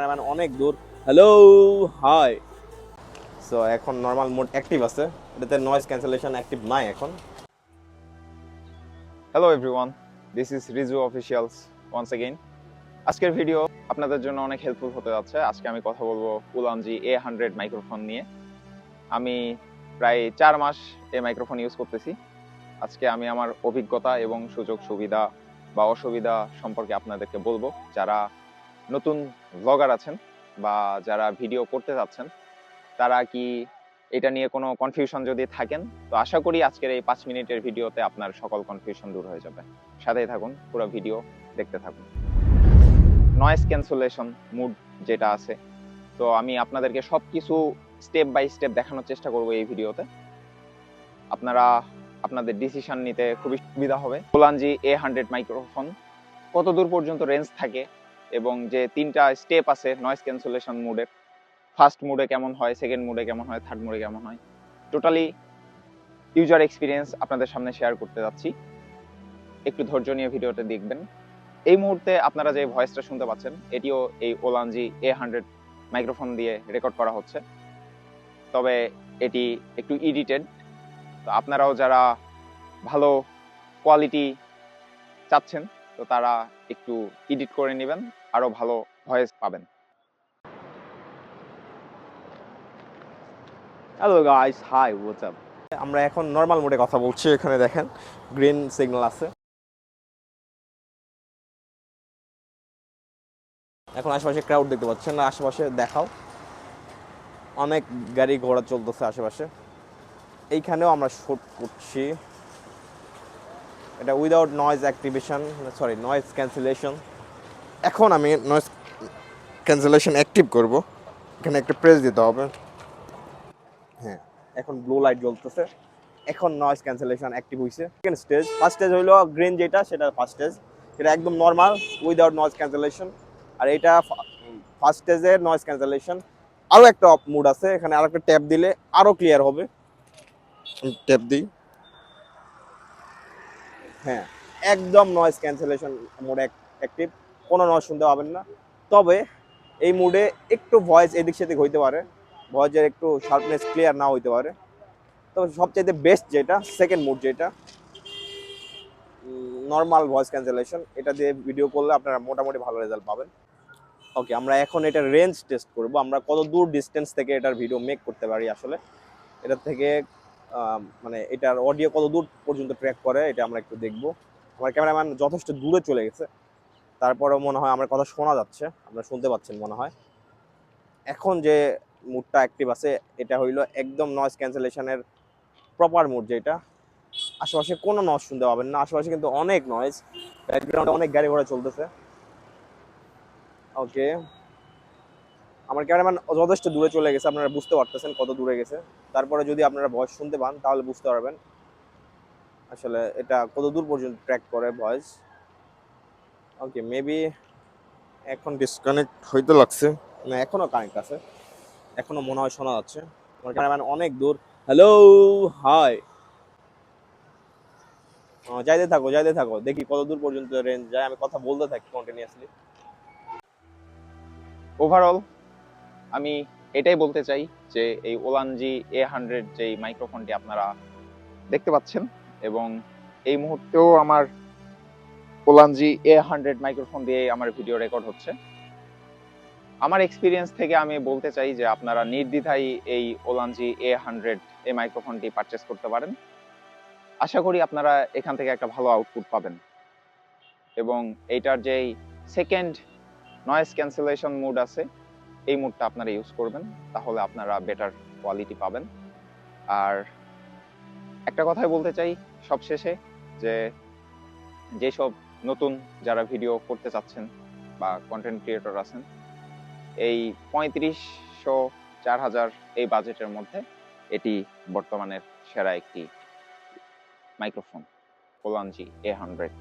Cameraman অনেক দূর। Hello hi so এখন নর্মাল মোড অ্যাক্টিভ আছে। এটাতে নয়েজ ক্যান্সেলেশন অ্যাক্টিভ নাই এখন। Hello everyone this is Riju officials once again আজকের ভিডিও আপনাদের জন্য অনেক হেল্পফুল হতে যাচ্ছে। আজকে আমি কথা বলব উলানজি এ হান্ড্রেড মাইক্রোফোন নিয়ে। আমি প্রায় চার মাস এই মাইক্রোফোন ইউজ করতেছি। আজকে আমি আমার অভিজ্ঞতা এবং সুযোগ সুবিধা বা অসুবিধা সম্পর্কে আপনাদেরকে বলব। যারা নতুন ব্লগার আছেন বা যারা ভিডিও করতে যাচ্ছেন, তারা কি এটা নিয়ে কোনো কনফিউশন যদি থাকেন, তো আশা করি আজকের এই পাঁচ মিনিটের ভিডিওতে আপনার সকল কনফিউশন দূর হয়ে যাবে। সাথেই থাকুন, পুরো ভিডিও দেখতে থাকুন। নয়েজ ক্যান্সেলেশন মুড যেটা আছে, তো আমি আপনাদেরকে সব কিছু স্টেপ বাই স্টেপ দেখানোর চেষ্টা করব এই ভিডিওতে। আপনারা আপনাদের ডিসিশন নিতে খুবই সুবিধা হবে। পোলানজি এ হান্ড্রেড মাইক্রোফোন কত দূর পর্যন্ত রেঞ্জ থাকে এবং যে তিনটা স্টেপ আছে নয়েজ ক্যান্সেলেশন মুডের ফার্স্ট মুডে কেমন হয় সেকেন্ড মুডে কেমন হয় থার্ড মুডে কেমন হয় টোটালি ইউজার এক্সপিরিয়েন্স আপনাদের সামনে শেয়ার করতে যাচ্ছি। একটু ধৈর্য নিয়ে ভিডিওটা দেখবেন। এই মুহূর্তে আপনারা যে ভয়েসটা শুনতে পাচ্ছেন, এটিও এই ওলানজি এ হান্ড্রেড মাইক্রোফোন দিয়ে রেকর্ড করা হচ্ছে। তবে এটি একটু এডিটেড তো আপনারাও যারা ভালো কোয়ালিটি চাচ্ছেন তো তারা একটু এডিট করে নেবেন, আরও ভালো ভয়েস পাবেন। Hello guys hi what's up আমরা এখন নর্মাল মোডে কথা বলছি, এখানে দেখেন গ্রিন সিগন্যাল আছে। এখন আশেপাশে ক্রাউড দেখতে পাচ্ছেন, আশেপাশে দেখাও। অনেক গাড়ি ঘোড়া চলতেছে আশেপাশে। এইখানেও আমরা শুট করছি। এটা without noise activation sorry noise cancellation এখন আমি নয়েজ ক্যান্সেলেশন অ্যাক্টিভ করব। এখানে একটা প্রেস দিতে হবে। হ্যাঁ এখন ব্লু লাইট জ্বলতেছে। এখন নয়েজ ক্যান্সেলেশন অ্যাক্টিভ হয়েছে সেকেন্ড স্টেজ ফার্স্ট স্টেজ হইল গ্রিন যেটা, সেটা ফার্স্ট স্টেজ সেটা একদম নর্মাল উইদাউট নয়েজ ক্যান্সেলেশন আর এটা ফার্স্ট স্টেজের নয়েজ ক্যান্সেলেশন আরও একটা মুড আছে, এখানে আরও একটা ট্যাপ দিলে আরও ক্লিয়ার হবে। ট্যাপ দিই। হ্যাঁ একদম নয়েজ ক্যান্সেলেশন মোড অ্যাক্টিভ কোনো নয়েজ শুনতে পাবেন না। তবে এই মুডে একটু ভয়েস এদিক সেদিক হইতে পারে ভয়েসের একটু শার্পনেস ক্লিয়ার না হইতে পারে। তবে সবচাইতে বেস্ট যেটা সেকেন্ড মুড যেটা নর্মাল ভয়েস ক্যান্সেলেশন এটা দিয়ে ভিডিও করলে আপনারা মোটামুটি ভালো রেজাল্ট পাবেন। ওকে আমরা এখন এটা রেঞ্জ টেস্ট করব। আমরা কত দূর ডিস্টেন্স থেকে এটার ভিডিও মেক করতে পারি আসলে? এটা থেকে মানে এটার অডিও কত দূর পর্যন্ত ট্র্যাক করে, এটা আমরা একটু দেখব। আমার ক্যামেরাম্যান যথেষ্ট দূরে চলে গেছে। তারপরেও মনে হয় আমার কথা শোনা যাচ্ছে, আপনারা শুনতে পাচ্ছেন মনে হয়। এখন যে মুডটা অ্যাক্টিভ আছে, এটা হইল একদম নয়েজ ক্যান্সেলেশনের প্রপার মুড যেটা। আশেপাশে কোনো নয়েজ শুনতে পাবেন না, আশেপাশে কিন্তু অনেক নয়েজ ব্যাকগ্রাউন্ডে অনেক গাড়ি ঘোড়া চলতেছে। ওকে আমার ক্যামেরাম্যান যথেষ্ট দূরে চলে গেছে, আপনারা বুঝতে পারতেছেন কত দূরে গেছে। তারপরে যদি আপনারা ভয়েস শুনতে পান, তাহলে বুঝতে পারবেন আসলে এটা কত দূর পর্যন্ত ট্র্যাক করে ভয়েস ওকে মেবি এখন ডিসকানেক্ট হইতে লাগছে। না এখনও কানেক্ট আছে। এখনও মনে হয় শোনা যাচ্ছে। আমার ক্যামেরাম্যান অনেক দূর। হ্যালো হাই যাইতে থাকো যাইতে থাকো। দেখি কত দূর পর্যন্ত রেঞ্জ যায়। আমি কথা বলতে থাকি কন্টিনিউয়াসলি ওভারঅল আমি এটাই বলতে চাই যে এই ওলানজি এ হান্ড্রেড যেই মাইক্রোফোনটি আপনারা দেখতে পাচ্ছেন এবং এই মুহূর্তেও আমার ওলানজি এ হান্ড্রেড মাইক্রোফোন দিয়ে আমার ভিডিও রেকর্ড হচ্ছে। আমার এক্সপিরিয়েন্স থেকে আমি বলতে চাই যে আপনারা নির্দ্বিধায় এই ওলানজি এ হান্ড্রেড এই মাইক্রোফোনটি পারচেস করতে পারেন। আশা করি আপনারা এখান থেকে একটা ভালো আউটপুট পাবেন। এবং এইটার যেই সেকেন্ড নয়েজ ক্যান্সেলেশন মুড আছে এই মুডটা আপনারা ইউজ করবেন, তাহলে আপনারা বেটার কোয়ালিটি পাবেন। আর একটা কথাই বলতে চাই সবশেষে, যে যেসব নতুন যারা ভিডিও করতে চাচ্ছেন বা কন্টেন্ট ক্রিয়েটর আছেন, এই পঁয়ত্রিশশো চার হাজার এই বাজেটের মধ্যে এটি বর্তমানের সেরা একটি মাইক্রোফোন কোলানজি এ হান্ড্রেড